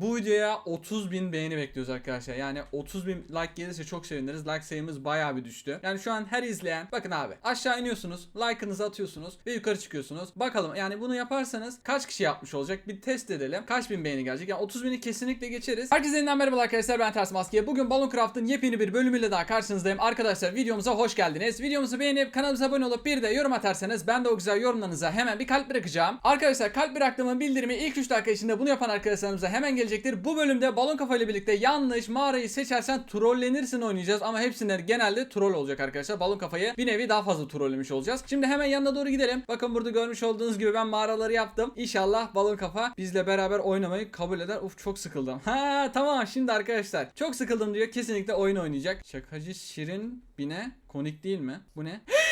Bu videoya 30 bin beğeni bekliyoruz arkadaşlar. Yani 30 bin like gelirse çok seviniriz. Like sayımız bayağı bir düştü. Yani şu an her izleyen bakın abi aşağı iniyorsunuz. Like'ınızı atıyorsunuz ve yukarı çıkıyorsunuz. Bakalım yani bunu yaparsanız kaç kişi yapmış olacak bir test edelim. Kaç bin beğeni gelecek. Yani 30 bini kesinlikle geçeriz. Herkese yeniden merhaba arkadaşlar ben Ters Maske. Bugün Balloon Craft'ın yepyeni bir bölümüyle daha karşınızdayım. Arkadaşlar videomuza hoş geldiniz. Videomuzu beğenip kanalımıza abone olup bir de yorum atarsanız ben de o güzel yorumlarınıza hemen bir kalp bırakacağım. Arkadaşlar kalp bıraktığımın bildirimi ilk 3 dakika içinde bunu yapan arkadaşlarımıza hemen gelecektir. Bu bölümde balon kafa ile birlikte yanlış mağarayı seçersen trollenirsin oynayacağız ama hepsinden genelde troll olacak arkadaşlar. Balon kafayı bir nevi daha fazla trollemiş olacağız. Şimdi hemen yanına doğru gidelim. Bakın burada görmüş olduğunuz gibi ben mağaraları yaptım. İnşallah balon kafa bizle beraber oynamayı kabul eder. Uf çok sıkıldım. Ha tamam şimdi arkadaşlar. Çok sıkıldım diyor. Kesinlikle oyun oynayacak. Şakacı Şirin Bine konik değil mi? Bu ne?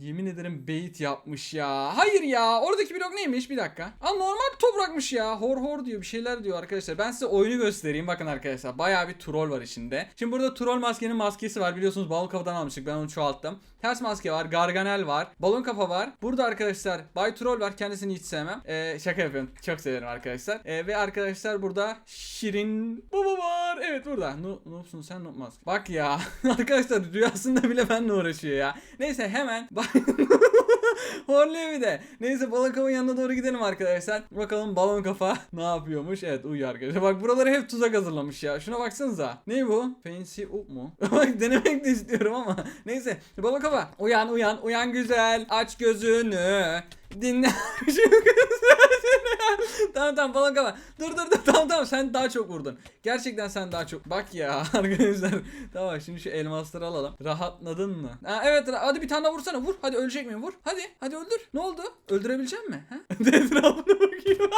Yemin ederim bait yapmış ya. Hayır ya. Oradaki blok neymiş? Bir dakika. Aa normal toprakmış ya. Hor hor diyor. Bir şeyler diyor arkadaşlar. Ben size oyunu göstereyim. Bakın arkadaşlar. Bayağı bir troll var içinde. Şimdi burada troll maskenin maskesi var. Biliyorsunuz balon kafadan almıştık. Ben onu çoğalttım. Ters maske var. Garganel var. Balon kafa var. Burada arkadaşlar Bay Troll var. Kendisini hiç sevmem. Ee, şaka yapıyorum. Çok severim arkadaşlar. Ee, ve arkadaşlar burada Şirin Baba var. Evet burada. No, noobsun sen noob maske. Bak ya. arkadaşlar rüyasında bile benimle uğraşıyor ya. Neyse hemen. Bak. Horluyor bir de. Neyse balon kafanın yanına doğru gidelim arkadaşlar. Bakalım balon kafa ne yapıyormuş. Evet uyuyor arkadaşlar. Bak buraları hep tuzak hazırlamış ya. Şuna baksanıza. Ne bu? Fancy up mu? Bak denemek de istiyorum ama. Neyse balon kafa. Uyan uyan uyan güzel. Aç gözünü. Dinle. tamam tamam balon kafa. Dur dur dur tamam tamam sen daha çok vurdun. Gerçekten sen daha çok. Bak ya arkadaşlar. Tamam şimdi şu elmasları alalım. Rahatladın mı? Ha, evet hadi bir tane vursana vur. Hadi ölecek miyim vur. Hadi hadi öldür. Ne oldu? Öldürebilecek mi? Ha? Etrafına bakayım.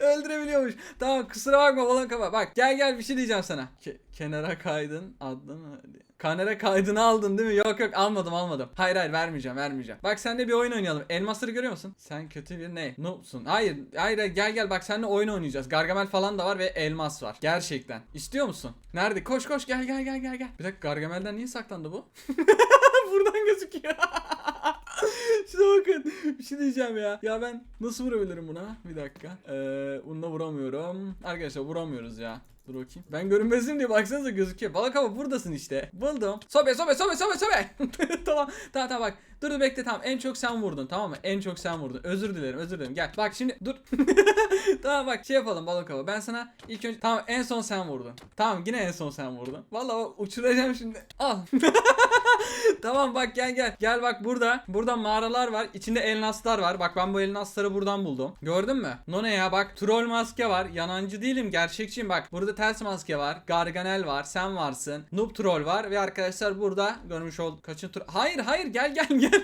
Öldürebiliyormuş. Tamam kusura bakma balon kafa. Bak gel gel bir şey diyeceğim sana. Ke- kenara kaydın adını Kanera kaydını aldın değil mi? Yok yok almadım almadım. Hayır hayır vermeyeceğim vermeyeceğim. Bak senle bir oyun oynayalım. Elmasları görüyor musun? Sen kötü bir ne? Noobsun. Hayır hayır, gel gel bak seninle oyun oynayacağız. Gargamel falan da var ve elmas var. Gerçekten. İstiyor musun? Nerede? Koş koş gel gel gel gel gel. Bir dakika Gargamel'den niye saklandı bu? Buradan gözüküyor. Şuna bakın. Bir şey diyeceğim ya. Ya ben nasıl vurabilirim buna? Bir dakika. Ee, bununla vuramıyorum. Arkadaşlar vuramıyoruz ya. Dur bakayım. Ben görünmezim diye baksanıza gözüküyor. Balık ama buradasın işte. Buldum. Sobe sobe sobe sobe sobe. tamam tamam tamam bak. Dur dur bekle tamam. En çok sen vurdun tamam mı? En çok sen vurdun. Özür dilerim özür dilerim. Gel. Bak şimdi dur. tamam bak şey yapalım balık hava. Ben sana ilk önce tamam en son sen vurdun. Tamam yine en son sen vurdun. Vallahi uçuracağım şimdi. Al. tamam bak gel gel. Gel bak burada. Burada mağaralar var. İçinde elnaslar var. Bak ben bu elnasları buradan buldum. Gördün mü? No ne ya bak troll maske var. Yanancı değilim gerçekçiyim. Bak burada ters maske var. Garganel var. Sen varsın. Noob troll var. Ve arkadaşlar burada görmüş olduk. Kaçın troll. Hayır hayır gel gel gel.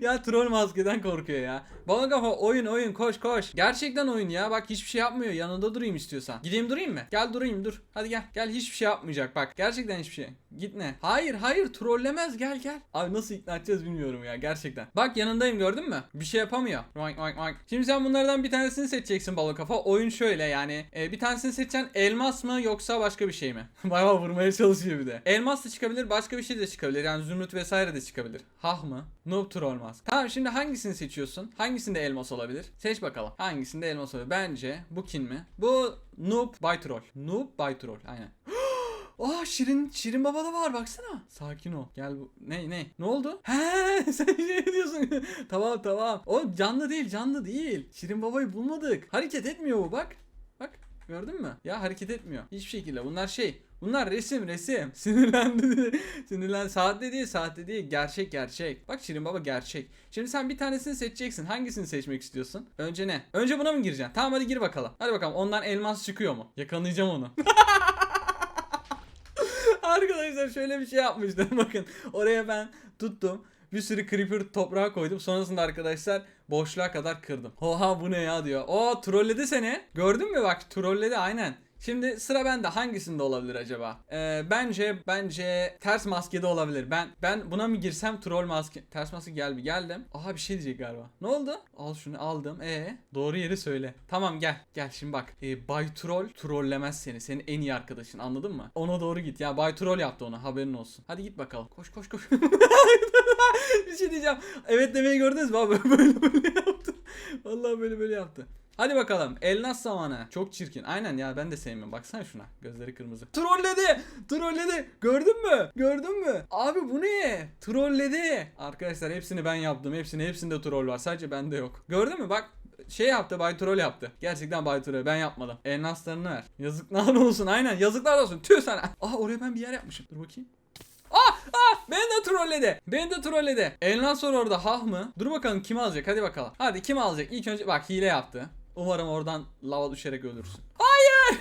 Ya troll maskeden korkuyor ya. Balon kafa oyun oyun koş koş. Gerçekten oyun ya. Bak hiçbir şey yapmıyor. Yanında durayım istiyorsan. Gideyim durayım mı? Gel durayım dur. Hadi gel. Gel hiçbir şey yapmayacak. Bak gerçekten hiçbir şey. Gitme. Hayır hayır trollemez gel gel. Abi nasıl ikna edeceğiz bilmiyorum ya gerçekten. Bak yanındayım gördün mü? Bir şey yapamıyor. Oink, oink, oink. Şimdi sen bunlardan bir tanesini seçeceksin balon kafa. Oyun şöyle yani. e, bir tanesini seçeceksin elmas mı yoksa başka bir şey mi? Bayağı vurmaya çalışıyor bir de. Elmas da çıkabilir başka bir şey de çıkabilir. Yani zümrüt vesaire de çıkabilir. Hah mı? Noob troll mask. Tamam şimdi hangisini seçiyorsun? Hangisinde elmas olabilir? Seç bakalım. Hangisinde elmas olabilir? Bence bu kin mi? Bu Noob by troll. Noob by troll. Aynen. Aa Şirin Şirin Baba da var baksana. Sakin ol. Gel bu. Ne ne? Ne oldu? He sen şey diyorsun. tamam tamam. O canlı değil canlı değil. Şirin Baba'yı bulmadık. Hareket etmiyor bu bak. Bak gördün mü? Ya hareket etmiyor. Hiçbir şekilde. Bunlar şey. Bunlar resim resim. Sinirlendi. Sinirlen. Saatte değil saatte değil. Gerçek gerçek. Bak Şirin Baba gerçek. Şimdi sen bir tanesini seçeceksin. Hangisini seçmek istiyorsun? Önce ne? Önce buna mı gireceksin? Tamam hadi gir bakalım. Hadi bakalım ondan elmas çıkıyor mu? Yakalayacağım onu. Arkadaşlar şöyle bir şey yapmışlar bakın. Oraya ben tuttum. Bir sürü creeper toprağa koydum. Sonrasında arkadaşlar boşluğa kadar kırdım. Oha bu ne ya diyor. O trolledi seni. Gördün mü bak trolledi aynen. Şimdi sıra bende hangisinde olabilir acaba? Ee, bence bence ters maskede olabilir. Ben ben buna mı girsem troll maske ters maske gel bir geldim. Aha bir şey diyecek galiba. Ne oldu? Al şunu aldım. E doğru yeri söyle. Tamam gel. Gel şimdi bak. Ee, Bay Troll trollemez seni. Senin en iyi arkadaşın. Anladın mı? Ona doğru git. Ya Bay Troll yaptı ona. Haberin olsun. Hadi git bakalım. Koş koş koş. bir şey diyeceğim. Evet demeyi gördünüz mü? Böyle böyle yaptı. Vallahi böyle böyle yaptı. Hadi bakalım. Elnas zamanı. Çok çirkin. Aynen ya ben de sevmiyorum. Baksana şuna. Gözleri kırmızı. Trolledi. Trolledi. Gördün mü? Gördün mü? Abi bu ne? Trolledi. Arkadaşlar hepsini ben yaptım. Hepsini hepsinde troll var. Sadece bende yok. Gördün mü? Bak şey yaptı Bay Troll yaptı. Gerçekten Bay Troll ben yapmadım. Elmaslarını ver. Yazıklar olsun aynen yazıklar olsun. Tüh sana. Aa oraya ben bir yer yapmışım. Dur bakayım. Ah ah beni de trolledi. Beni de trolledi. Elmas var orada hah mı? Dur bakalım kim alacak hadi bakalım. Hadi kim alacak? İlk önce bak hile yaptı. Umarım oradan lava düşerek ölürsün. Hayır.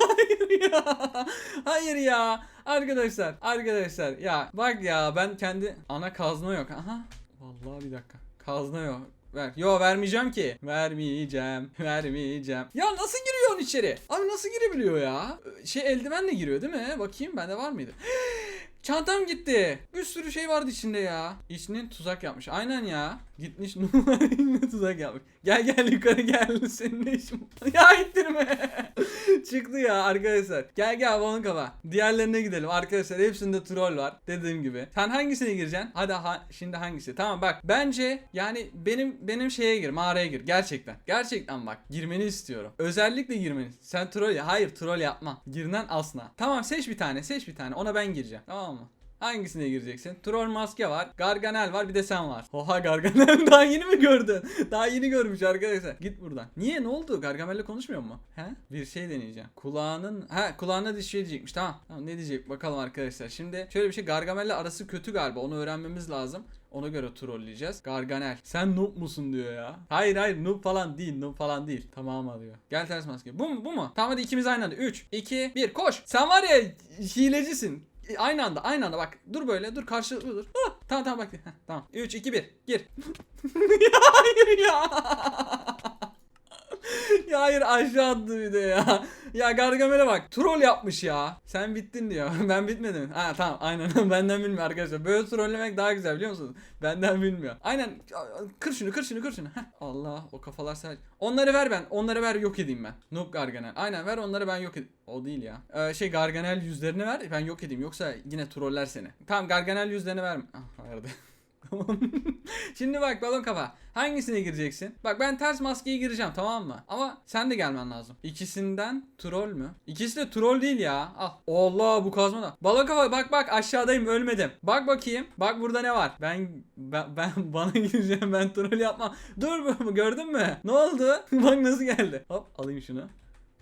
Hayır ya. Hayır ya. Arkadaşlar, arkadaşlar ya bak ya ben kendi ana kazma yok. Aha. Vallahi bir dakika. Kazma yok. Ver. Yo vermeyeceğim ki. Vermeyeceğim. Vermeyeceğim. Ya nasıl giriyorsun içeri? Abi nasıl girebiliyor ya? Şey eldivenle giriyor değil mi? Bakayım bende var mıydı? Çantam gitti. Bir sürü şey vardı içinde ya. İçinin tuzak yapmış. Aynen ya. Gitmiş numarayla tuzak yapmış. Gel gel yukarı gel. Senin ne işin? Ya ittirme. Çıktı ya arkadaşlar. Gel gel balon kafa. Diğerlerine gidelim. Arkadaşlar hepsinde troll var. Dediğim gibi. Sen hangisine gireceksin? Hadi ha- şimdi hangisi? Tamam bak. Bence yani benim benim şeye gir. Mağaraya gir. Gerçekten. Gerçekten bak. Girmeni istiyorum. Özellikle girmeni. Sen troll ya. Hayır troll yapma. Girinen asla. Tamam seç bir tane. Seç bir tane. Ona ben gireceğim. Tamam mı? Hangisine gireceksin? Troll maske var. Garganel var. Bir de sen var. Oha Garganel daha yeni mi gördün? Daha yeni görmüş arkadaşlar. Git buradan. Niye? Ne oldu? Gargamel'le konuşmuyor mu? He? Bir şey deneyeceğim. Kulağının... Ha kulağına bir şey diyecekmiş. Tamam. Tamam ne diyecek bakalım arkadaşlar. Şimdi şöyle bir şey. Gargamel'le arası kötü galiba. Onu öğrenmemiz lazım. Ona göre trolleyeceğiz. Garganel. Sen noob musun diyor ya. Hayır hayır noob falan değil. Noob falan değil. Tamam diyor. Gel ters maske. Bu mu? Bu mu? Tamam hadi ikimiz aynı anda. 3, 2, 1 koş. Sen var ya hilecisin. Aynı anda aynı anda bak. Dur böyle dur karşılıklı dur. Ah, tamam tamam bak. Heh, tamam. 3 2 1 gir. hayır ya. ya hayır aşağı attı bir de ya. Ya Gargamel'e bak. Troll yapmış ya. Sen bittin diyor. ben bitmedim. Ha tamam aynen. Benden bilmiyor arkadaşlar. Böyle trollemek daha güzel biliyor musunuz? Benden bilmiyor. Aynen. Kır şunu kır şunu kır şunu. Heh. Allah o kafalar sadece. Onları ver ben. Onları ver yok edeyim ben. Noob Gargamel. Aynen ver onları ben yok edeyim. O değil ya. Ee, şey Gargamel yüzlerini ver ben yok edeyim. Yoksa yine troller seni. Tamam Gargamel yüzlerini verme. Ah verdi. Şimdi bak balon kafa. Hangisine gireceksin? Bak ben ters maskeyi gireceğim tamam mı? Ama sen de gelmen lazım. İkisinden troll mü? İkisi de troll değil ya. Al. Allah bu kazma da. Balon kafa bak bak aşağıdayım ölmedim. Bak bakayım. Bak burada ne var? Ben ben, ben bana gireceğim ben troll yapmam. Dur gördün mü? Ne oldu? bak nasıl geldi. Hop alayım şunu.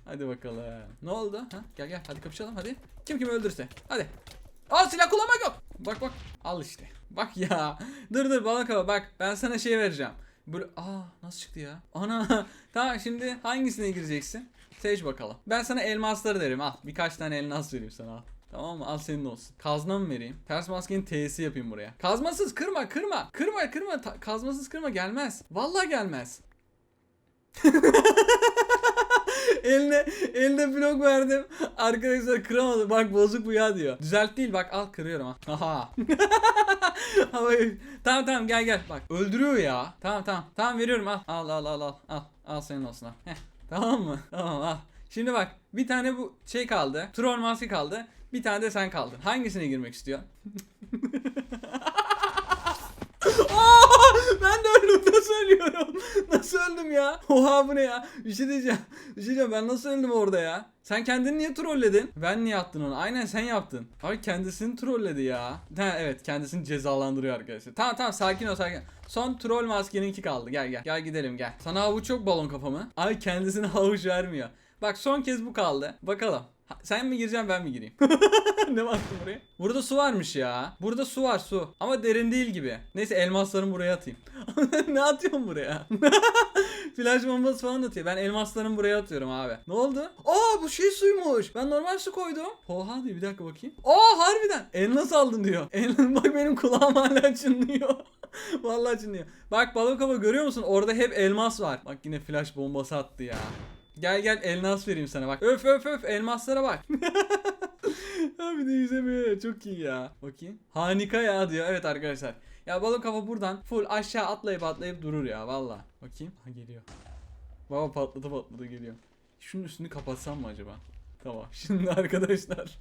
Hadi bakalım. Ne oldu? Ha? Gel gel hadi kapışalım hadi. Kim kimi öldürse. Hadi. Al silah kullanmak yok. Bak bak. Al işte. Bak ya. Dur dur bana kaba bak. Ben sana şey vereceğim. Böyle aa nasıl çıktı ya? Ana. tamam şimdi hangisine gireceksin? Seç bakalım. Ben sana elmasları derim. Al birkaç tane elmas vereyim sana al. Tamam mı? Al senin olsun. Kazma mı vereyim? Ters maskenin T'si yapayım buraya. Kazmasız kırma kırma. Kırma kırma. Ta- kazmasız kırma gelmez. Vallahi gelmez. eline eline blok verdim. Arkadaşlar kıramadı. Bak bozuk bu ya diyor. Düzelt değil bak al kırıyorum ha. Aha. Ama tamam tamam gel gel bak öldürüyor ya. Tamam tamam. Tamam veriyorum al. Al al al al. Al, al senin olsun al. Tamam mı? Tamam al. Şimdi bak bir tane bu şey kaldı. Troll maske kaldı. Bir tane de sen kaldın. Hangisine girmek istiyorsun? Aa, ben de öldüm nasıl ölüyorum? Nasıl öldüm ya? Oha bu ne ya? Bir şey diyeceğim. Bir şey diyeceğim ben nasıl öldüm orada ya? Sen kendini niye trolledin? Ben niye attın onu? Aynen sen yaptın. Abi kendisini trolledi ya. Ha, evet kendisini cezalandırıyor arkadaşlar. Tamam tamam sakin ol sakin. Son troll maskeninki kaldı. Gel gel. Gel gidelim gel. Sana havuç çok balon kafamı. Ay kendisine havuç vermiyor. Bak son kez bu kaldı. Bakalım. Ha, sen mi gireceksin ben mi gireyim? ne baktın buraya? Burada su varmış ya. Burada su var su. Ama derin değil gibi. Neyse elmaslarımı buraya atayım. ne atıyorsun buraya? Flash bombası falan atıyor. Ben elmaslarımı buraya atıyorum abi. Ne oldu? Aa bu şey suymuş. Ben normal su koydum. Oha diyor bir dakika bakayım. Aa harbiden. Elmas aldın diyor. El, bak benim kulağım hala çınlıyor. Vallahi çınlıyor. Bak balık kafa görüyor musun? Orada hep elmas var. Bak yine flash bombası attı ya. Gel gel elmas vereyim sana bak. Öf öf öf elmaslara bak. Abi de yüzemiyor. Çok iyi ya. Bakayım. Harika ya diyor. Evet arkadaşlar. Ya balık kafa buradan full aşağı atlayıp atlayıp durur ya valla. Bakayım. Ha geliyor. Baba patladı patladı geliyor. Şunun üstünü kapatsam mı acaba? Tamam. Şimdi arkadaşlar.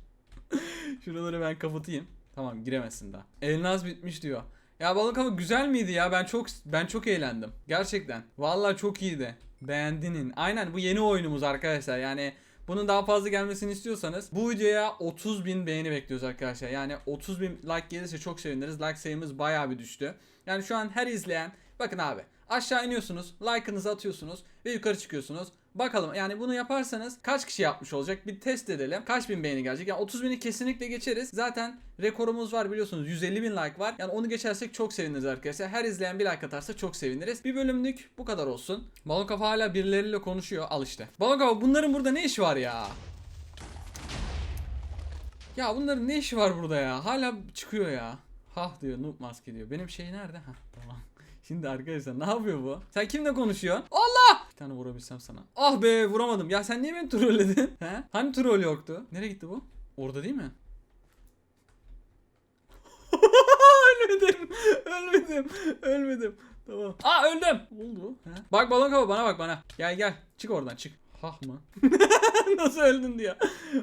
Şuraları ben kapatayım. Tamam giremezsin daha. Elnaz bitmiş diyor. Ya balık ama güzel miydi ya? Ben çok ben çok eğlendim. Gerçekten. Vallahi çok iyiydi. Beğendinin. Aynen bu yeni oyunumuz arkadaşlar. Yani bunun daha fazla gelmesini istiyorsanız bu videoya 30 bin beğeni bekliyoruz arkadaşlar. Yani 30 bin like gelirse çok seviniriz. Like sayımız bayağı bir düştü. Yani şu an her izleyen bakın abi aşağı iniyorsunuz like'ınızı atıyorsunuz ve yukarı çıkıyorsunuz. Bakalım yani bunu yaparsanız kaç kişi yapmış olacak bir test edelim. Kaç bin beğeni gelecek? Yani 30 bini kesinlikle geçeriz. Zaten rekorumuz var biliyorsunuz 150 bin like var. Yani onu geçersek çok seviniriz arkadaşlar. Her izleyen bir like atarsa çok seviniriz. Bir bölümlük bu kadar olsun. Balon kafa hala birileriyle konuşuyor. Al işte. Balon kafa bunların burada ne işi var ya? Ya bunların ne işi var burada ya? Hala çıkıyor ya. Hah diyor noob maske diyor. Benim şey nerede? Hah tamam. Şimdi arkadaşlar ne yapıyor bu? Sen kimle konuşuyorsun? Allah! Bir tane vurabilsem sana. Ah be vuramadım. Ya sen niye beni trolledin? He? Hani troll yoktu? Nereye gitti bu? Orada değil mi? ölmedim. Ölmedim. Ölmedim. Tamam. Aa öldüm. Ne oldu? He? Bak balon kafa bana bak bana. Gel gel. Çık oradan çık. Hah mı? Nasıl öldün diyor.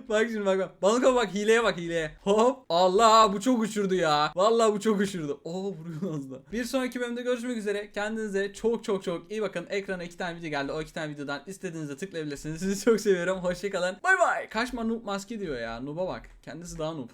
bak şimdi bak bak. Kafa bak hileye bak hileye. Hop. Allah bu çok uçurdu ya. Vallahi bu çok uçurdu. Oo vuruyor az. Bir sonraki bölümde görüşmek üzere. Kendinize çok çok çok iyi bakın. Ekrana iki tane video geldi. O iki tane videodan istediğinizde tıklayabilirsiniz. Sizi çok seviyorum. Hoşçakalın. Bay bay. Kaçma noob maske diyor ya. Noob'a bak. Kendisi daha noob.